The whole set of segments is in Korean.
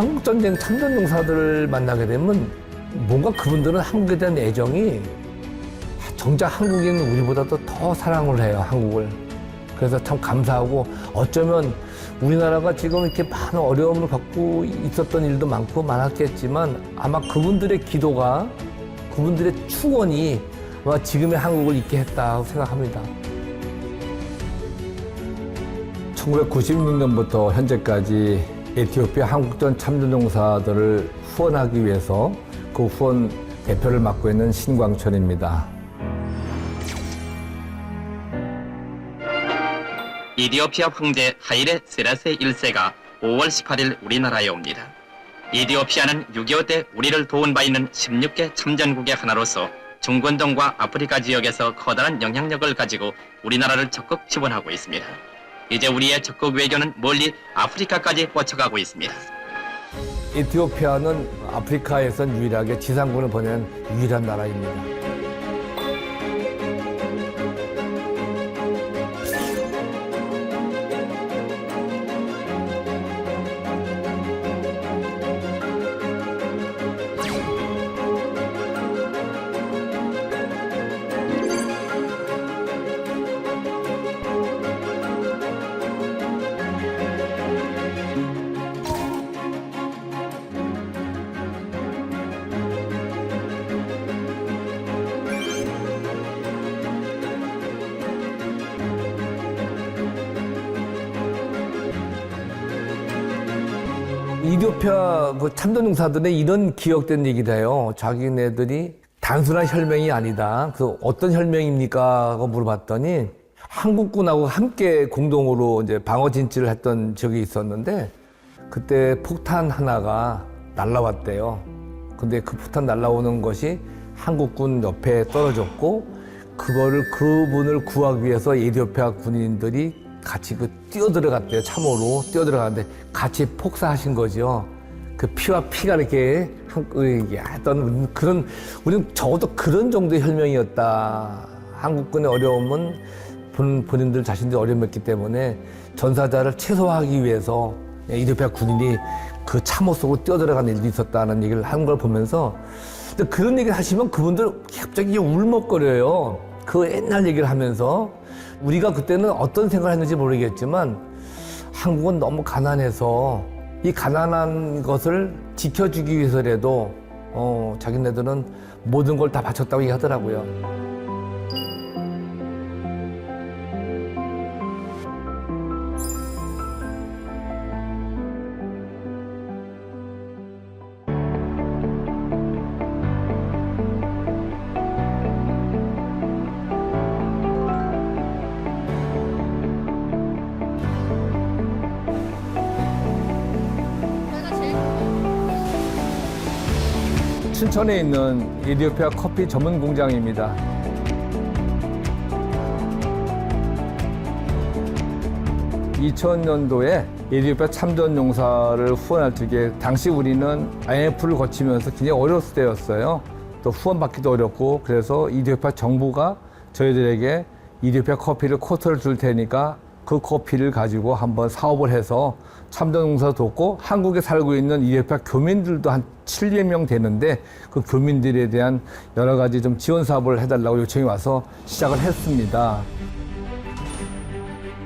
한국전쟁 참전용사들을 만나게 되면 뭔가 그분들은 한국에 대한 애정이 정작 한국인은 우리보다도 더 사랑을 해요, 한국을. 그래서 참 감사하고 어쩌면 우리나라가 지금 이렇게 많은 어려움을 갖고 있었던 일도 많고 많았겠지만 아마 그분들의 기도가 그분들의 축원이 아마 지금의 한국을 있게 했다고 생각합니다. 1996년부터 현재까지 에티오피아 한국전 참전용사들을 후원하기 위해서 그 후원 대표를 맡고 있는 신광철입니다. 이디오피아 황제 하일레 세라세 1세가 5월 18일 우리나라에 옵니다. 이디오피아는 6.25 때 우리를 도운 바 있는 16개 참전국의 하나로서 중권동과 아프리카 지역에서 커다란 영향력을 가지고 우리나라를 적극 지원하고 있습니다. 이제 우리의 적극 외교는 멀리 아프리카까지 뻗쳐가고 있습니다. 에티오피아는 아프리카에선 유일하게 지상군을 보낸 유일한 나라입니다. 이디오피아 그 참전용사들의 이런 기억된 얘기를 해요. 자기네들이 단순한 혈맹이 아니다. 그 어떤 혈맹입니까? 하고 물어봤더니 한국군하고 함께 공동으로 이제 방어 진출을 했던 적이 있었는데 그때 폭탄 하나가 날라왔대요. 근데 그 폭탄 날라오는 것이 한국군 옆에 떨어졌고 그거를 그분을 구하기 위해서 에티오피아 군인들이 같이 그 뛰어들어갔대요. 참호로 뛰어들어갔는데 같이 폭사하신 거죠. 그 피와 피가 이렇게 한- 이게 했던 그런 우리는 적어도 그런 정도의 혈명이었다. 한국군의 어려움은 본, 본인들 자신들이 어려움이었기 때문에 전사자를 최소화하기 위해서 이디오피아 군인이 그 참호 속으로 뛰어들어간 일이 있었다는 얘기를 한 걸 보면서 그런 얘기를 하시면 그분들 갑자기 울먹거려요. 그 옛날 얘기를 하면서 우리가 그때는 어떤 생각을 했는지 모르겠지만 한국은 너무 가난해서 이 가난한 것을 지켜주기 위해서라도 어, 자기네들은 모든 걸 다 바쳤다고 얘기하더라고요. 춘천에 있는 에티오피아 커피 전문 공장입니다. (2000년도에) 에티오피아 참전 용사를 후원할 적에 당시 우리는 IMF를 거치면서 굉장히 어려웠을 때였어요. 또 후원받기도 어렵고 그래서 이디오피아 정부가 저희들에게 이디오피아 커피를 코트를 줄 테니까 그 커피를 가지고 한번 사업을 해서 참전 용사 돕고 한국에 살고 있는 이디오피아 교민들도 한 700명 되는데 그 교민들에 대한 여러 가지 좀 지원 사업을 해달라고 요청이 와서 시작을 했습니다.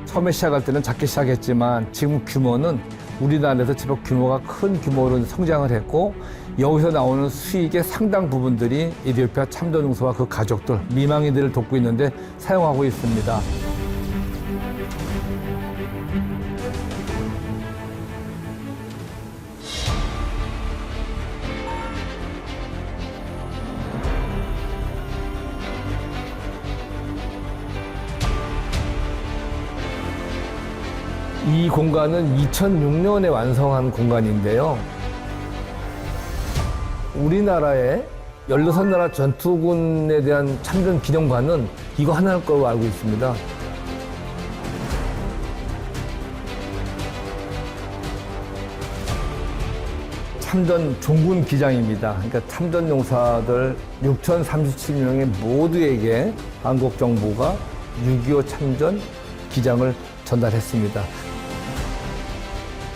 처음에 시작할 때는 작게 시작했지만 지금 규모는 우리나라에서 제법 규모가 큰 규모로 성장을 했고 여기서 나오는 수익의 상당 부분들이 이디오피아 참전용사와 그 가족들, 미망이들을 돕고 있는데 사용하고 있습니다. 이 공간은 2006년에 완성한 공간인데요. 우리나라의 16나라 전투군에 대한 참전 기념관은 이거 하나일 거로 알고 있습니다. 참전 종군 기장입니다. 그러니까 참전 용사들 6,037명의 모두에게 한국 정부가 6.25 참전 기장을 전달했습니다.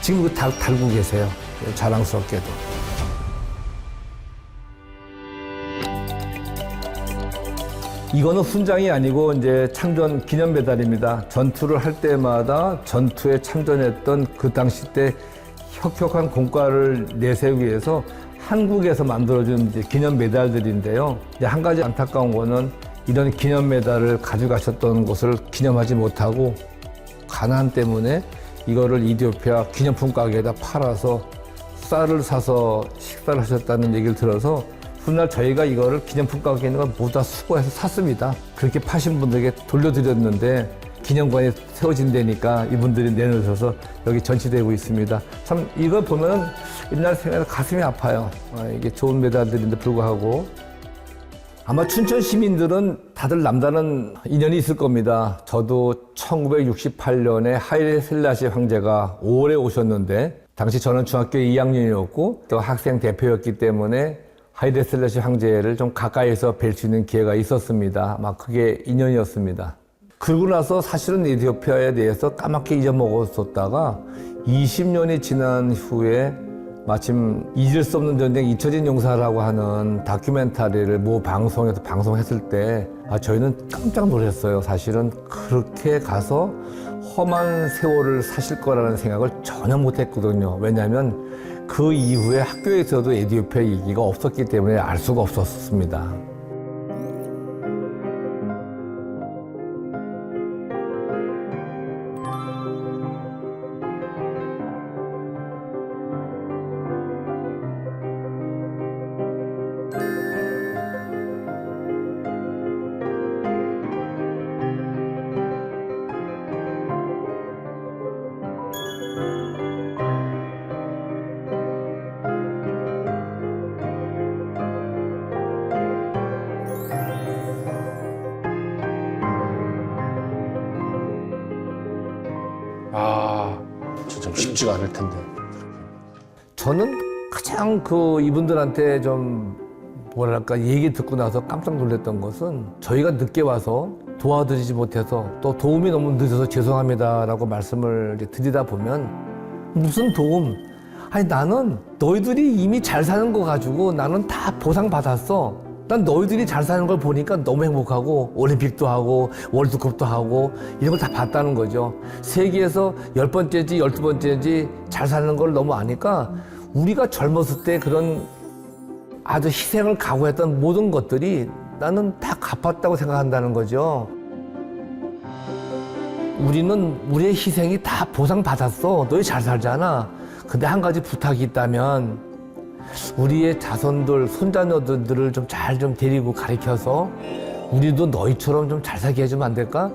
지금 그 달, 달고 계세요. 자랑스럽게도. 이거는 훈장이 아니고 이제 참전 기념 메달입니다. 전투를 할 때마다 전투에 참전했던 그 당시 때 혁혁한 공과를 내세우기 위해서 한국에서 만들어준 기념 메달들인데요. 한 가지 안타까운 거는 이런 기념 메달을 가져가셨던 것을 기념하지 못하고 가난 때문에 이거를 이디오피아 기념품 가게에다 팔아서 쌀을 사서 식사를 하셨다는 얘기를 들어서 훗날 저희가 이거를 기념품 가게에 있는 걸 모두 다 수거해서 샀습니다. 그렇게 파신 분들에게 돌려드렸는데 기념관이 세워진다니까 이분들이 내놓으셔서 여기 전시되고 있습니다. 참 이걸 보면 옛날 생각에 가슴이 아파요. 아, 이게 좋은 메달들인데 불구하고 아마 춘천 시민들은 다들 남다른 인연이 있을 겁니다. 저도 1968년에 하이레 셀라시 황제가 5월에 오셨는데 당시 저는 중학교 2학년이었고 또 학생 대표였기 때문에 하이레 셀라시 황제를 좀 가까이서 뵐 수 있는 기회가 있었습니다. 막 그게 인연이었습니다. 그러고 나서 사실은 에티오피아에 대해서 까맣게 잊어먹었었다가 20년이 지난 후에 마침 잊을 수 없는 전쟁 잊혀진 용사라고 하는 다큐멘터리를 모 방송에서 방송했을 때 아, 저희는 깜짝 놀랐어요. 사실은 그렇게 가서 험한 세월을 사실 거라는 생각을 전혀 못 했거든요. 왜냐하면 그 이후에 학교에서도 에티오피아 얘기가 없었기 때문에 알 수가 없었습니다. 쉽지가 않을 텐데. 저는 가장 그 이분들한테 좀 뭐랄까 얘기 듣고 나서 깜짝 놀랐던 것은 저희가 늦게 와서 도와드리지 못해서 또 도움이 너무 늦어서 죄송합니다라고 말씀을 드리다 보면 무슨 도움? 아니 나는 너희들이 이미 잘 사는 거 가지고 나는 다 보상 받았어. 난 너희들이 잘 사는 걸 보니까 너무 행복하고 올림픽도 하고 월드컵도 하고 이런 걸 다 봤다는 거죠. 세계에서 열 번째지 열두 번째지 잘 사는 걸 너무 아니까 우리가 젊었을 때 그런 아주 희생을 각오했던 모든 것들이 나는 다 갚았다고 생각한다는 거죠. 우리는 우리의 희생이 다 보상받았어. 너희 잘 살잖아. 근데 한 가지 부탁이 있다면 우리의 자손들, 손자녀들을 좀 잘좀 데리고 가르쳐서 우리도 너희처럼 좀 잘 살게 해주면 안 될까?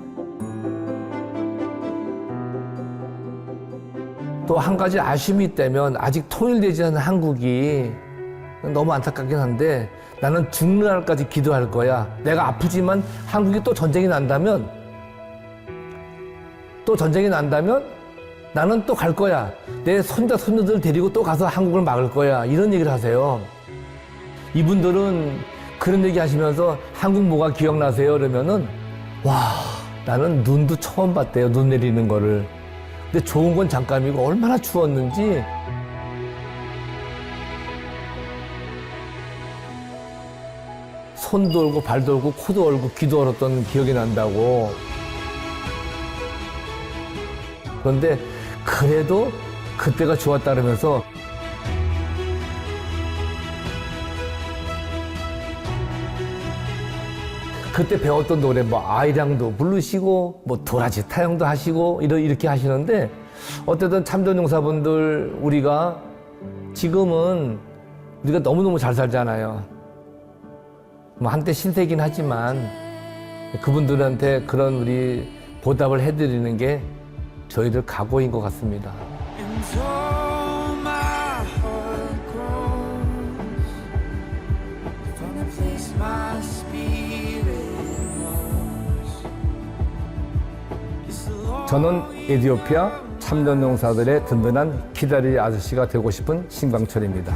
또 한 가지 아쉬움이 있다면 아직 통일되지 않은 한국이 너무 안타깝긴 한데 나는 죽는 날까지 기도할 거야. 내가 아프지만 한국이 또 전쟁이 난다면 또 전쟁이 난다면 나는 또 갈 거야. 내 손자 손녀들 데리고 또 가서 한국을 막을 거야. 이런 얘기를 하세요. 이분들은 그런 얘기 하시면서 한국 뭐가 기억나세요? 그러면은 와 나는 눈도 처음 봤대요. 눈 내리는 거를. 근데 좋은 건 잠깐이고 얼마나 추웠는지 손도 얼고 발도 얼고 코도 얼고 귀도 얼었던 기억이 난다고. 그런데 그래도 그때가 좋았다 그러면서 그때 배웠던 노래 뭐 아이랑도 부르시고 뭐 도라지 타령도 하시고 이러 이렇게 하시는데 어쨌든 참전용사분들 우리가 지금은 우리가 너무너무 잘 살잖아요. 뭐 한때 신세긴 하지만 그분들한테 그런 우리 보답을 해드리는 게 저희들 각오인 것 같습니다. 저는 에디오피아 참전용사들의 든든한 기다리 아저씨가 되고 싶은 신광철입니다.